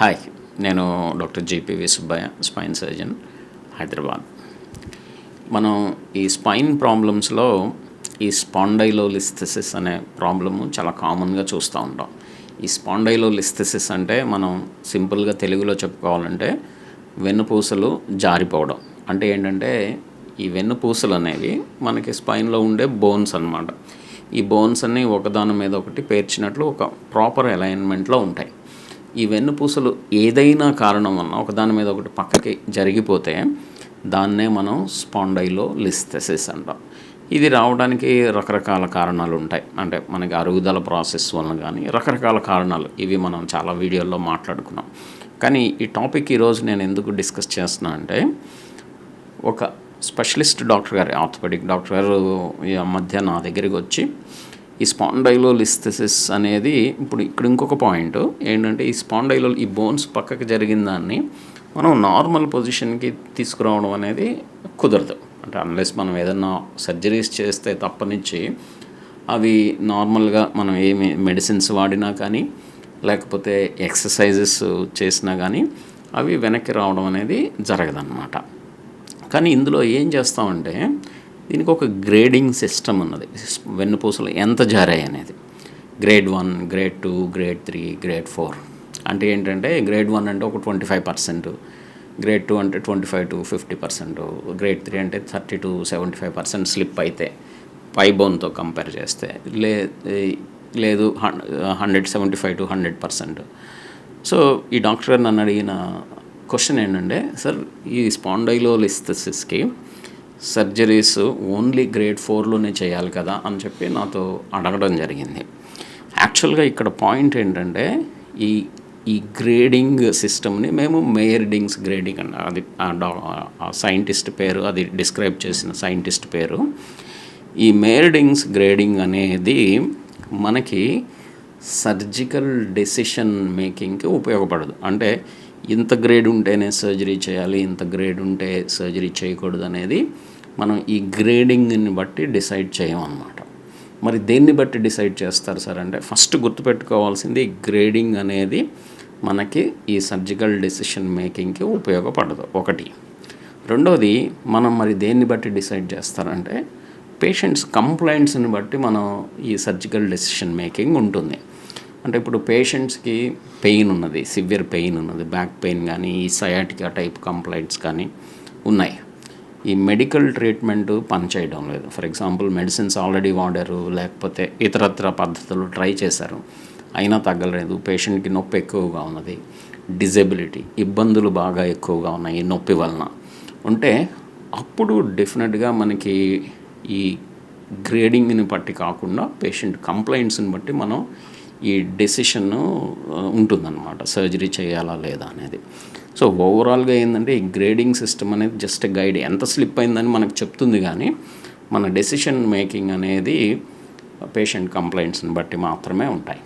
Hi నేను doctor JPV Subbaiah spine surgeon Hyderabad మనం ఈ స్పైన్ ప్రాబ్లమ్స్లో ఈ స్పాండైలోలిస్థెసిస్ అనే ప్రాబ్లము చాలా కామన్గా చూస్తూ ఉంటాం. ఈ స్పాండైలోలిస్థెసిస్ అంటే మనం సింపుల్గా తెలుగులో చెప్పుకోవాలంటే వెన్నుపూసలు జారిపోవడం. అంటే ఏంటంటే ఈ వెన్నుపూసలు అనేవి మనకి స్పైన్లో ఉండే బోన్స్ అనమాట ఈ బోన్స్ అన్నీ ఒకదాని మీద ఒకటి పేర్చినట్లు ఒక ప్రాపర్ అలైన్మెంట్లో ఉంటాయి. ఈ వెన్నుపూసలు ఏదైనా కారణం వలన ఒకదాని మీద ఒకటి పక్కకి జరిగిపోతే దాన్నే మనం స్పాండైలో లిస్థెసిస్ అంటాం. ఇది రావడానికి రకరకాల కారణాలు ఉంటాయి. అంటే మనకి అరుగుదల ప్రాసెస్ వలన కానీ రకరకాల కారణాలు ఇవి మనం చాలా వీడియోల్లో మాట్లాడుకున్నాం. కానీ ఈ టాపిక్ ఈరోజు నేను ఎందుకు డిస్కస్ చేస్తున్నా అంటే ఒక స్పెషలిస్ట్ డాక్టర్ గారు ఆర్థోపెడిక్ డాక్టర్ గారు ఈ మధ్య నా దగ్గరికి వచ్చి ఈ స్పాండైలోలిస్థెసిస్ అనేది ఇప్పుడు ఇక్కడ ఇంకొక పాయింట్ ఏంటంటే ఈ స్పాండైలో ఈ బోన్స్ పక్కకి జరిగిన దాన్ని మనం నార్మల్ పొజిషన్కి తీసుకురావడం అనేది కుదరదు. అంటే అన్లెస్ మనం ఏదన్నా సర్జరీస్ చేస్తే తప్పనిచ్చి అవి నార్మల్గా మనం ఏమి మెడిసిన్స్ వాడినా కానీ లేకపోతే ఎక్సర్సైజెస్ చేసినా కానీ అవి వెనక్కి రావడం అనేది జరగదన్నమాట. కానీ ఇందులో ఏం చేస్తామంటే దీనికి ఒక గ్రేడింగ్ సిస్టమ్ ఉన్నది. వెన్నుపూసలు ఎంత జారాయి అనేది. Grade one grade two grade three grade four అంటే ఏంటంటే గ్రేడ్ వన్ అంటే ఒక twenty five percent grade two అంటే twenty five to fifty percent grade three అంటే thirty to seventy five percent slip అయితే పై బోన్తో కంపేర్ చేస్తే లే లేదు hundred seventy five to hundred percent so ఈ డాక్టర్ గారు నన్ను అడిగిన క్వశ్చన్ ఏంటంటే సార్ ఈ స్పాండైలోలిస్థసిస్కి సర్జరీస్ ఓన్లీ గ్రేడ్ ఫోర్లోనే చేయాలి కదా అని చెప్పి నాతో అడగడం జరిగింది. యాక్చువల్గా ఇక్కడ పాయింట్ ఏంటంటే ఈ ఈ గ్రేడింగ్ సిస్టమ్ని మేము మేయర్డింగ్స్ గ్రేడింగ్ అన్న అది సైంటిస్ట్ పేరు అది డిస్క్రైబ్ చేసిన సైంటిస్ట్ పేరు. ఈ మేయర్డింగ్స్ గ్రేడింగ్ అనేది మనకి సర్జికల్ డెసిషన్ మేకింగ్కి ఉపయోగపడదు. అంటే ఇంత గ్రేడ్ ఉంటేనే సర్జరీ చేయాలి ఇంత గ్రేడ్ ఉంటే సర్జరీ చేయకూడదు అనేది మనం ఈ గ్రేడింగ్ని బట్టి డిసైడ్ చేయమన్నమాట మరి దేన్ని బట్టి డిసైడ్ చేస్తారు సార్ అంటే ఫస్ట్ గుర్తుపెట్టుకోవాల్సింది గ్రేడింగ్ అనేది మనకి ఈ సర్జికల్ డెసిషన్ మేకింగ్కి ఉపయోగపడదు ఒకటి. రెండోది మనం మరి దేన్ని బట్టి డిసైడ్ చేస్తారంటే పేషెంట్స్ కంప్లైంట్స్ని బట్టి మనం ఈ సర్జికల్ డెసిషన్ మేకింగ్ ఉంటుంది. అంటే ఇప్పుడు పేషెంట్స్కి పెయిన్ ఉన్నది సివియర్ పెయిన్ ఉన్నది బ్యాక్ పెయిన్ కానీ ఈ సయాటికా టైప్ కంప్లైంట్స్ కానీ ఉన్నాయి. ఈ మెడికల్ ట్రీట్మెంట్ పనిచేయడం లేదు. ఫర్ ఎగ్జాంపుల్ మెడిసిన్స్ ఆల్రెడీ వాడారు లేకపోతే ఇతరత్ర పద్ధతులు ట్రై చేశారు. అయినా తగ్గలేదు. పేషెంట్కి నొప్పి ఎక్కువగా ఉన్నది. డిజేబిలిటీ ఇబ్బందులు బాగా ఎక్కువగా ఉన్నాయి ఈ నొప్పి వలన. ఉంటే అప్పుడు డెఫినెట్గా మనకి ఈ గ్రేడింగ్ని బట్టి కాకుండా పేషెంట్ కంప్లైంట్స్ని బట్టి మనం ఈ డెసిషన్ ఉంటుందన్నమాట. సర్జరీ చేయాలా లేదా అనేది. సో ఓవరాల్గా ఏంటంటే ఈ గ్రేడింగ్ సిస్టమ్ అనేది జస్ట్ గైడ్ ఎంత స్లిప్ అయిందని మనకు చెప్తుంది కానీ మన డెసిషన్ మేకింగ్ అనేది పేషెంట్ కంప్లైంట్స్ని బట్టి మాత్రమే ఉంటాయి.